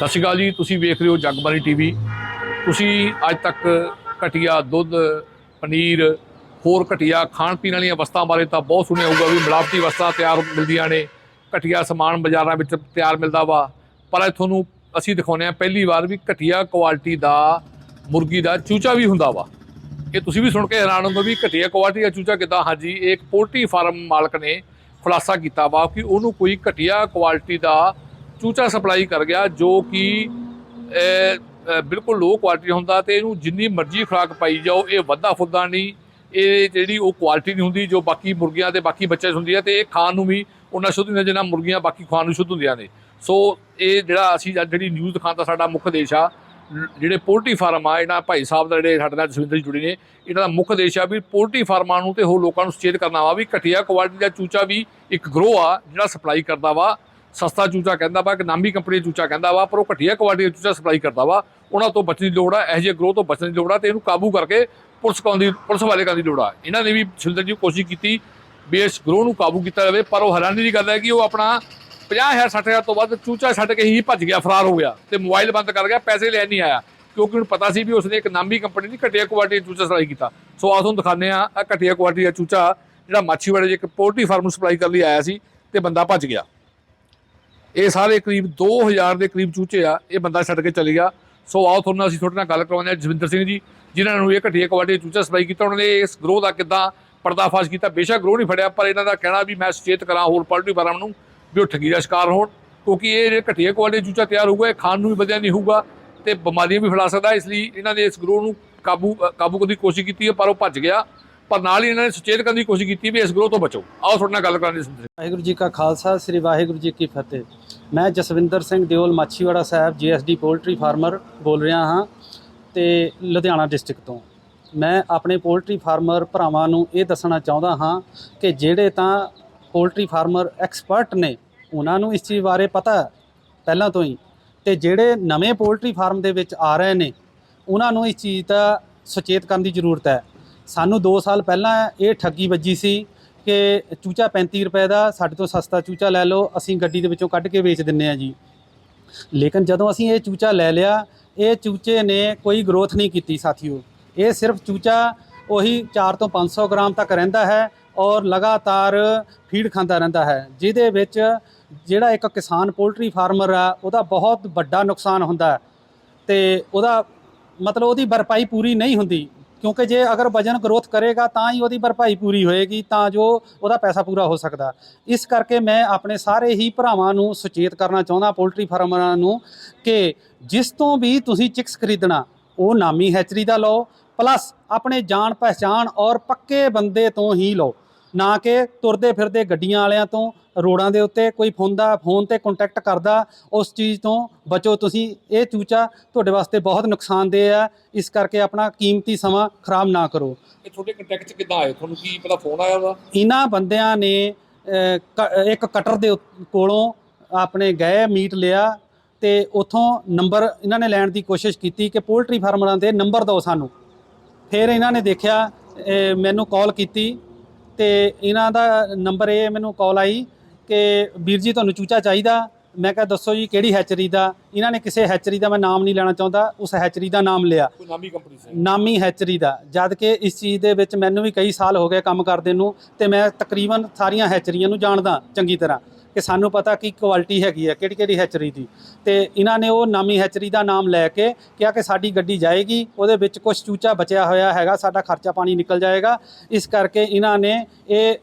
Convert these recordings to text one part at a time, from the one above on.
ਸਤਿ ਸ਼੍ਰੀ ਅਕਾਲ ਜੀ, ਤੁਸੀਂ ਵੇਖ ਰਹੇ ਹੋ ਜਗਬਾਣੀ ਟੀਵੀ। ਤੁਸੀਂ ਅੱਜ ਤੱਕ ਘਟੀਆ ਦੁੱਧ, ਪਨੀਰ, ਹੋਰ ਘਟੀਆ ਖਾਣ ਪੀਣ ਵਾਲੀਆਂ ਵਸਤਾਂ ਬਾਰੇ ਤਾਂ ਬਹੁਤ ਸੁਣਿਆ ਹੋਊਗਾ ਵੀ ਮਿਲਾਵਟੀ ਵਸਤਾਂ ਤਿਆਰ ਮਿਲਦੀਆਂ ਨੇ, ਘਟੀਆ ਸਮਾਨ ਬਾਜ਼ਾਰਾਂ ਵਿੱਚ ਤਿਆਰ ਮਿਲਦਾ ਵਾ। ਪਰ ਅੱਜ ਤੁਹਾਨੂੰ ਅਸੀਂ ਦਿਖਾਉਂਦੇ ਹਾਂ ਪਹਿਲੀ ਵਾਰ ਵੀ ਘਟੀਆ ਕੁਆਲਿਟੀ ਦਾ ਮੁਰਗੀ ਦਾ ਚੂਚਾ ਵੀ ਹੁੰਦਾ ਵਾ। ਇਹ ਤੁਸੀਂ ਵੀ ਸੁਣ ਕੇ ਹੈਰਾਨ ਹੋਗੇ ਵੀ ਘਟੀਆ ਕੁਆਲਿਟੀ ਦਾ ਚੂਚਾ ਕਿਦਾਂ? ਹਾਂਜੀ, ਇਹ ਇੱਕ ਪੋਲਟਰੀ ਫਾਰਮ ਮਾਲਕ ਨੇ ਖੁਲਾਸਾ ਕੀਤਾ ਵਾ ਕਿ ਉਹਨੂੰ ਕੋਈ ਘਟੀਆ ਕੁਆਲਿਟੀ ਦਾ ਚੂਚਾ ਸਪਲਾਈ ਕਰ ਗਿਆ ਜੋ ਕਿ ਬਿਲਕੁਲ ਲੋ ਕੁਆਲਿਟੀ ਹੁੰਦਾ ਤੇ ਇਹਨੂੰ ਜਿੰਨੀ ਮਰਜ਼ੀ ਖੁਰਾਕ ਪਾਈ ਜਾਓ, ਇਹ ਵੱਧਾ ਫੁੱਦਾ ਨਹੀਂ। ਇਹ ਜਿਹੜੀ ਉਹ ਕੁਆਲਿਟੀ ਨਹੀਂ ਹੁੰਦੀ ਜੋ ਬਾਕੀ ਮੁਰਗੀਆਂ ਤੇ ਬਾਕੀ ਬੱਚੇ 'ਚ ਹੁੰਦੀ ਹੈ ਤੇ ਇਹ ਖਾਣ ਨੂੰ ਵੀ ਉਹਨਾਂ ਸ਼ੁੱਧ ਹੁੰਦੀਆਂ ਜਿੰਨਾ ਮੁਰਗੀਆਂ ਬਾਕੀ ਖਾਣ ਨੂੰ ਸ਼ੁੱਧ ਹੁੰਦੀਆਂ ਨੇ। ਸੋ ਇਹ ਜਿਹੜਾ ਅਸੀਂ ਅੱਜ ਜਿਹੜੀ ਨਿਊਜ਼ ਦਿਖਾਉਣ ਦਾ ਸਾਡਾ ਮੁੱਖ ਉਦੇਸ਼ ਆ, ਜਿਹੜੇ ਪੋਲਟਰੀ ਫਾਰਮ ਆ, ਇਹਨਾਂ ਭਾਈ ਸਾਹਿਬ ਦਾ ਜਿਹੜੇ ਸਾਡੇ ਨਾਲ ਜਸਵਿੰਦਰ ਜੀ ਜੁੜੇ ਨੇ, ਇਹਨਾਂ ਦਾ ਮੁੱਖ ਉਦੇਸ਼ ਆ ਵੀ ਪੋਲਟਰੀ ਫਾਰਮਾਂ ਨੂੰ ਤੇ ਹੋਰ ਲੋਕਾਂ ਨੂੰ ਸੁਚੇਤ ਕਰਨਾ ਵਾ, ਵੀ ਘਟੀਆ ਕੁਆਲਿਟੀ ਦਾ ਚੂਚਾ ਵੀ ਇੱਕ ਗਰੋ ਆ, ਜਿਹੜਾ ਸਪਲਾਈ ਕਰਦਾ ਵਾ। ਸਸਤਾ ਚੂਚਾ ਕਹਿੰਦਾ ਵਾ ਕਿ ਨਾਮੀ ਕੰਪਨੀ ਦਾ ਚੂਚਾ ਕਹਿੰਦਾ ਵਾ, ਪਰ ਉਹ ਘਟੀਆ ਕੁਆਲਿਟੀ ਦਾ ਚੂਚਾ ਸਪਲਾਈ ਕਰਦਾ ਵਾ। ਉਹਨਾਂ ਤੋਂ ਬਚਣ ਦੀ ਲੋੜ ਆ, ਇਹੋ ਜਿਹੇ ਗਰੋਹ ਤੋਂ ਬਚਣ ਦੀ ਲੋੜ ਆ ਤੇ ਇਹਨੂੰ ਕਾਬੂ ਕਰਕੇ ਪੁਲਿਸ ਕਾਉਂ ਦੀ ਪੁਲਿਸ ਵਾਲੇ ਕਰਨ ਦੀ ਲੋੜ ਆ। ਇਹਨਾਂ ਨੇ ਵੀ ਸੁਰਿੰਦਰ ਜੀ ਕੋਸ਼ਿਸ਼ ਕੀਤੀ ਵੀ ਇਸ ਗਰੋਹ ਨੂੰ ਕਾਬੂ ਕੀਤਾ ਜਾਵੇ, ਪਰ ਉਹ ਹੈਰਾਨੀ ਦੀ ਗੱਲ ਹੈ ਕਿ ਉਹ ਆਪਣਾ 50000 60000 ਤੋਂ ਵੱਧ ਚੂਚਾ ਛੱਡ ਕੇ ਹੀ ਭੱਜ ਗਿਆ, ਫਰਾਰ ਹੋ ਗਿਆ ਤੇ ਮੋਬਾਈਲ ਬੰਦ ਕਰ ਗਿਆ, ਪੈਸੇ ਲੈਣ ਨਹੀਂ ਆਇਆ। ਕਿਉਂਕਿ ਉਹਨੂੰ ਪਤਾ ਸੀ ਵੀ ਉਸਨੇ ਇੱਕ ਨਾਮੀ ਕੰਪਨੀ ਦੀ ਘਟੀਆ ਕੁਆਲਿਟੀ ਦਾ ਚੂਚਾ ਸਪਲਾਈ ਕੀਤਾ। ਸੋ ਆਹ ਤੁਹਾਨੂੰ ਦਿਖਾਉਂਦੇ ਆ ਆ ਘਟੀਆ ਕੁਆਲਿਟੀ ਦਾ ਚੂਚਾ ਜਿਹੜਾ ਮਾਛੀਵਾੜੇ ਦੇ ਇੱਕ ਪੋਲਟਰੀ ਫਾਰਮ ਨੂੰ ਸਪਲਾਈ ਕਰਨ ਲਈ ਆਇਆ ਸੀ ਤੇ ਬੰਦਾ ਭੱਜ ਗਿਆ। ਇਹ ਸਾਰੇ ਕਰੀਬ 2000 ਦੇ ਕਰੀਬ ਚੂਚੇ ਆ, ਇਹ ਬੰਦਾ ਛੱਡ ਕੇ ਚਲੇ ਗਿਆ। ਸੋ ਆਓ ਤੁਹਾਨੂੰ ਅਸੀਂ ਤੁਹਾਡੇ ਨਾਲ ਗੱਲ ਕਰਵਾਉਂਦੇ ਹਾਂ ਜਸਵਿੰਦਰ ਸਿੰਘ ਜੀ, ਜਿਨ੍ਹਾਂ ਨੂੰ ਇਹ ਘਟੀਆ ਕੁਆਲਿਟੀ ਚੂਚਾ ਸਪਲਾਈ ਕੀਤਾ, ਉਹਨਾਂ ਨੇ ਇਸ ਗਰੋਹ ਦਾ ਕਿੱਦਾਂ ਪਰਦਾਫਾਸ਼ ਕੀਤਾ। ਬੇਸ਼ੱਕ ਗਰੋਹ ਨਹੀਂ ਫੜਿਆ, ਪਰ ਇਹਨਾਂ ਦਾ ਕਹਿਣਾ ਵੀ ਮੈਂ ਸੁਚੇਤ ਕਰਾਂ ਹੋਰ ਪੋਲਟਰੀ ਫਾਰਮ ਨੂੰ ਵੀ ਉਹ ਠੱਗੀ ਦਾ ਸ਼ਿਕਾਰ ਹੋਣ, ਕਿਉਂਕਿ ਇਹ ਜਿਹੜੇ ਘਟੀਆ ਕੁਆਲਿਟੀ ਚੂਚਾ ਤਿਆਰ ਹੋਊਗਾ, ਇਹ ਖਾਣ ਨੂੰ ਵੀ ਵਧੀਆ ਨਹੀਂ ਹੋਊਗਾ ਤੇ ਬਿਮਾਰੀਆਂ ਵੀ ਫੈਲਾ ਸਕਦਾ, ਇਸ ਲਈ ਇਹਨਾਂ ਨੇ ਇਸ ਗਰੋਹ ਨੂੰ ਕਾਬੂ ਕਾਬੂ ਕਰਨ ਦੀ ਕੋਸ਼ਿਸ਼ ਕੀਤੀ ਹੈ, ਪਰ ਉਹ ਭੱਜ ਗਿਆ। ਪਰ ਨਾਲ ਹੀ ਇਹਨਾਂ ਨੇ ਸੁਚੇਤ ਕਰਨ ਦੀ ਕੋਸ਼ਿਸ਼ ਕੀਤੀ ਵੀ ਇਸ ਗਰੋਹ ਤੋਂ ਬਚੋ। ਆਓ ਤੁਹਾਡੇ ਨਾਲ ਗੱਲ ਕਰਾਂਗੇ ਜਸਵਿੰਦਰ ਸਿੰਘ। ਵਾਹਿਗੁਰੂ ਜੀ ਕਾ ਖਾਲਸਾ, ਸ੍ਰੀ ਵਾਹਿਗੁਰੂ ਜੀ ਕੀ ਫਤਿਹ। ਮੈਂ Jaswinder Singh Deol, Machhiwara Sahib, GSD poultry farmer ਬੋਲ ਰਿਹਾ ਹਾਂ ਤੇ ਲੁਧਿਆਣਾ ਡਿਸਟ੍ਰਿਕਟ ਤੋਂ। ਮੈਂ ਆਪਣੇ ਪੋਲਟਰੀ ਫਾਰਮਰ ਭਰਾਵਾਂ ਨੂੰ ਇਹ ਦੱਸਣਾ ਚਾਹੁੰਦਾ ਹਾਂ ਕਿ ਜਿਹੜੇ ਤਾਂ ਪੋਲਟਰੀ ਫਾਰਮਰ ਐਕਸਪਰਟ ਨੇ, ਉਹਨਾਂ ਨੂੰ ਇਸ ਚੀਜ਼ ਬਾਰੇ ਪਤਾ ਪਹਿਲਾਂ ਤੋਂ ਹੀ। ਤੇ ਜਿਹੜੇ ਨਵੇਂ ਪੋਲਟਰੀ ਫਾਰਮ ਦੇ ਵਿੱਚ ਆ ਰਹੇ ਨੇ, ਉਹਨਾਂ ਨੂੰ ਇਸ ਚੀਜ਼ ਦਾ ਸੁਚੇਤ ਕਰਨ ਦੀ ਜ਼ਰੂਰਤ ਹੈ। ਸਾਨੂੰ 2 ਸਾਲ ਪਹਿਲਾਂ ਇਹ ਠੱਗੀ ਵੱਜੀ ਸੀ ਕਿ ਚੂਚਾ 35 ਰੁਪਏ ਦਾ, ਸਾਡੇ ਤੋਂ ਸਸਤਾ ਚੂਚਾ ਲੈ ਲਓ, ਅਸੀਂ ਗੱਡੀ ਦੇ ਵਿੱਚੋਂ ਕੱਢ ਕੇ ਵੇਚ ਦਿੰਨੇ ਆ ਜੀ। ਲੇਕਿਨ ਜਦੋਂ ਅਸੀਂ ਇਹ ਚੂਚਾ ਲੈ ਲਿਆ, ਇਹ ਚੂਚੇ ਨੇ ਕੋਈ ਗਰੋਥ ਨਹੀਂ ਕੀਤੀ ਸਾਥੀਓ। ਇਹ ਸਿਰਫ ਚੂਚਾ ਉਹੀ 4 ਤੋਂ 500 ਗ੍ਰਾਮ ਤੱਕ ਰਹਿੰਦਾ ਹੈ ਔਰ ਲਗਾਤਾਰ ਫੀਡ ਖਾਂਦਾ ਰਹਿੰਦਾ ਹੈ, ਜਿਹਦੇ ਵਿੱਚ ਜਿਹੜਾ ਇੱਕ ਕਿਸਾਨ ਪੋਲਟਰੀ ਫਾਰਮਰ ਆ, ਉਹਦਾ ਬਹੁਤ ਵੱਡਾ ਨੁਕਸਾਨ ਹੁੰਦਾ ਹੈ ਤੇ ਉਹਦਾ ਮਤਲਬ ਉਹਦੀ ਭਰਪਾਈ ਪੂਰੀ ਨਹੀਂ ਹੁੰਦੀ। ਕਿਉਂਕਿ ਜੇ ਅਗਰ ਵਜਨ ਗਰੋਥ ਕਰੇਗਾ ਤਾਂ ਹੀ ਉਹਦੀ ਭਰਪਾਈ ਪੂਰੀ ਹੋਏਗੀ, ਤਾਂ ਜੋ ਉਹਦਾ ਪੈਸਾ ਪੂਰਾ ਹੋ ਸਕਦਾ। ਇਸ ਕਰਕੇ ਮੈਂ ਆਪਣੇ ਸਾਰੇ ਹੀ ਭਰਾਵਾਂ ਨੂੰ ਸੁਚੇਤ ਕਰਨਾ ਚਾਹੁੰਦਾ, ਪੋਲਟਰੀ ਫਾਰਮਰਾਂ ਨੂੰ, ਕਿ ਜਿਸ ਤੋਂ ਵੀ ਤੁਸੀਂ ਚਿਕਸ ਖਰੀਦਣਾ, ਉਹ ਨਾਮੀ ਹੈਚਰੀ ਦਾ ਲਓ, ਪਲੱਸ ਆਪਣੇ ਜਾਣ ਪਹਿਚਾਣ ਔਰ ਪੱਕੇ ਬੰਦੇ ਤੋਂ ਹੀ ਲਓ। ਨਾ ਕਿ ਤੁਰਦੇ ਫਿਰਦੇ ਗੱਡੀਆਂ ਵਾਲਿਆਂ ਤੋਂ ਰੋਡਾਂ ਦੇ ਉੱਤੇ ਕੋਈ ਫੋਨ ਦਾ ਫੋਨ ਤੇ ਕੰਟੈਕਟ ਕਰਦਾ ਉਸ ਚੀਜ਼ ਤੋਂ ਬਚੋ ਤੁਸੀਂ। ਇਹ ਚੂਚਾ ਤੁਹਾਡੇ ਵਾਸਤੇ ਬਹੁਤ ਨੁਕਸਾਨਦੇਹ ਹੈ। ਇਸ ਕਰਕੇ ਆਪਣਾ ਕੀਮਤੀ ਸਮਾਂ ਖਰਾਬ ਨਾ ਕਰੋ। ਇਹ ਤੁਹਾਡੇ ਕੰਟੈਕਟ 'ਚ ਕਿੱਦਾਂ ਆਏ? ਤੁਹਾਨੂੰ ਕੀ ਪਤਾ ਫੋਨ ਆਇਆ ਉਹਦਾ ਇਹਨਾਂ ਬੰਦਿਆਂ ਨੇ ਅਹ, ਕ- ਇੱਕ ਕਟਰ ਦੇ ਕੋਲੋਂ ਆਪਣੇ ਗਏ ਮੀਟ ਲਿਆ ਤੇ ਉਥੋਂ ਨੰਬਰ ਇਹਨਾਂ ਨੇ ਲੈਣ ਦੀ ਕੋਸ਼ਿਸ਼ ਕੀਤੀ ਕਿ ਪੋਲਟਰੀ ਫਾਰਮਰਾਂ ਦੇ ਨੰਬਰ ਦਿਓ ਸਾਨੂੰ। ਫਿਰ ਇਹਨਾਂ ਨੇ ਦੇਖਿਆ ਇਹ ਮੈਨੂੰ ਕਾਲ ਕੀਤੀ ਤੇ ਇਹਨਾਂ ਦਾ ਨੰਬਰ ਇਹ ਮੈਨੂੰ ਕਾਲ ਆਈ ਕਿ ਵੀਰ ਜੀ ਤੁਹਾਨੂੰ ਚੂਚਾ ਚਾਹੀਦਾ। ਮੈਂ ਕਿਹਾ ਦੱਸੋ ਜੀ ਕਿਹੜੀ ਹੈਚਰੀ ਦਾ? ਇਹਨਾਂ ਨੇ ਕਿਸੇ ਹੈਚਰੀ ਦਾ ਮੈਂ ਨਾਮ ਨਹੀਂ ਲੈਣਾ ਚਾਹੁੰਦਾ। ਉਸ ਹੈਚਰੀ ਦਾ ਨਾਮ ਲਿਆ। ਨਾਮੀ ਕੰਪਨੀ ਸੀ? ਨਾਮੀ ਹੈਚਰੀ ਦਾ। ਜਦ ਕਿ ਇਸ ਚੀਜ਼ ਦੇ ਵਿੱਚ ਮੈਨੂੰ ਵੀ ਕਈ ਸਾਲ ਹੋ ਗਏ ਕੰਮ ਕਰਦੇ ਨੂੰ ਤੇ ਮੈਂ ਤਕਰੀਬਨ ਸਾਰੀਆਂ ਹੈਚਰੀਆਂ ਨੂੰ ਜਾਣਦਾ ਚੰਗੀ ਤਰ੍ਹਾਂ। ਕਿ ਸਾਨੂੰ ਪਤਾ ਕੀ ਕੁਆਲਿਟੀ ਹੈਗੀ ਹੈ ਕਿਹੜੀ ਕਿਹੜੀ ਹੈਚਰੀ ਦੀ। ਤੇ ਇਹਨਾਂ ਨੇ ਉਹ ਨਾਮੀ ਹੈਚਰੀ ਦਾ ਨਾਮ ਲੈ ਕੇ ਕਿਹਾ ਕਿ ਸਾਡੀ ਗੱਡੀ ਜਾਏਗੀ, ਉਹਦੇ ਵਿੱਚ ਕੁਝ ਚੂਚਾ ਬਚਿਆ ਹੋਇਆ ਹੈਗਾ, ਸਾਡਾ ਖਰਚਾ ਪਾਣੀ ਨਿਕਲ ਜਾਏਗਾ। ਇਸ ਕਰਕੇ ਇਹਨਾਂ ਨੇ ਇਹ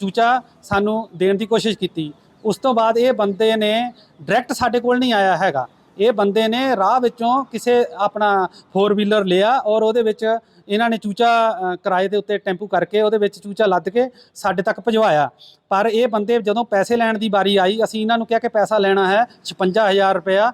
ਚੂਚਾ ਸਾਨੂੰ ਦੇਣ ਦੀ ਕੋਸ਼ਿਸ਼ ਕੀਤੀ। ਉਸ ਤੋਂ ਬਾਅਦ ਇਹ ਬੰਦੇ ਨੇ ਡਾਇਰੈਕਟ ਸਾਡੇ ਕੋਲ ਨਹੀਂ ਆਇਆ ਹੈਗਾ। ਇਹ ਬੰਦੇ ਨੇ ਰਾਹ ਵਿੱਚੋਂ ਕਿਸੇ ਆਪਣਾ ਫੋਰ ਵੀਲਰ ਲਿਆ ਔਰ ਉਹਦੇ ਵਿੱਚ ਇਹਨਾਂ ਨੇ ਚੂਚਾ ਕਿਰਾਏ ਦੇ ਉੱਤੇ ਟੈਂਪੂ ਕਰਕੇ ਉਹਦੇ ਵਿੱਚ ਚੂਚਾ ਲੱਦ ਕੇ ਸਾਡੇ ਤੱਕ ਭਜਵਾਇਆ। ਪਰ ਇਹ ਬੰਦੇ ਜਦੋਂ ਪੈਸੇ ਲੈਣ ਦੀ ਵਾਰੀ ਆਈ, ਅਸੀਂ ਇਹਨਾਂ ਨੂੰ ਕਿਹਾ ਕਿ ਪੈਸਾ ਲੈਣਾ ਹੈ 56000 ਰੁਪਇਆ,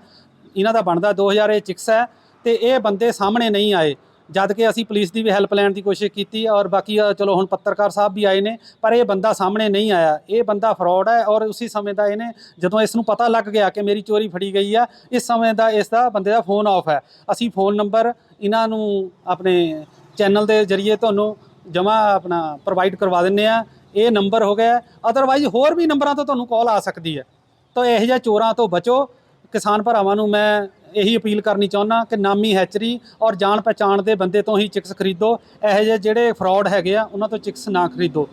ਇਹਨਾਂ ਦਾ ਬਣਦਾ 2000 ਇਹ ਚਿਕਸ ਹੈ ਤੇ ਇਹ ਬੰਦੇ ਸਾਹਮਣੇ ਨਹੀਂ ਆਏ। ਜਦ ਕਿ ਅਸੀਂ ਪੁਲਿਸ ਦੀ ਵੀ ਹੈਲਪ ਲੈਣ ਦੀ ਕੋਸ਼ਿਸ਼ ਕੀਤੀ ਔਰ ਬਾਕੀ ਅ, ਚਲੋ ਹੁਣ ਪੱਤਰਕਾਰ ਸਾਹਿਬ ਵੀ ਆਏ ਨੇ ਪਰ ਇਹ ਬੰਦਾ ਸਾਹਮਣੇ ਨਹੀਂ ਆਇਆ। ਇਹ ਬੰਦਾ ਫਰਾਡ ਹੈ ਔਰ ਉਸੇ ਸਮੇਂ ਦਾ ਇਹਨੇ ਜਦੋਂ ਇਸ ਨੂੰ ਪਤਾ ਲੱਗ ਗਿਆ ਕਿ ਮੇਰੀ ਚੋਰੀ ਫੜੀ ਗਈ ਆ ਇਸ ਸਮੇਂ ਦਾ ਇਸ ਦਾ ਬੰਦੇ ਦਾ ਫੋਨ ਆਫ ਹੈ। ਅਸੀਂ ਫੋਨ ਨੰਬਰ ਇਹਨਾਂ ਨੂੰ ਆਪਣੇ ਚੈਨਲ ਦੇ ਜ਼ਰੀਏ ਤੁਹਾਨੂੰ ਜਮਾ ਆਪਣਾ ਪ੍ਰੋਵਾਈਡ ਕਰਵਾ ਦਿੰਨੇ ਆ। ਇਹ ਨੰਬਰ ਹੋ ਗਿਆ। ਅਦਰਵਾਈਜ਼ ਹੋਰ ਵੀ ਨੰਬਰਾਂ ਤੋਂ ਤੁਹਾਨੂੰ ਕਾਲ ਆ ਸਕਦੀ ਹੈ। ਤਾਂ ਇਹੋ ਜਿਹੇ ਚੋਰਾਂ ਤੋਂ ਬਚੋ। ਕਿਸਾਨ ਭਰਾਵਾਂ ਨੂੰ ਮੈਂ ਇਹੀ ਅਪੀਲ ਕਰਨੀ ਚਾਹੁੰਦਾ ਕਿ ਨਾਮੀ ਹੈਚਰੀ ਔਰ ਜਾਣ ਪਛਾਣ ਦੇ ਬੰਦੇ ਤੋਂ ਹੀ ਚਿਕਸ ਖਰੀਦੋ। ਇਹੋ ਜਿਹੇ ਜਿਹੜੇ ਫਰਾਡ ਹੈਗੇ ਆ, ਉਹਨਾਂ ਤੋਂ ਚਿਕਸ ਨਾ ਖਰੀਦੋ।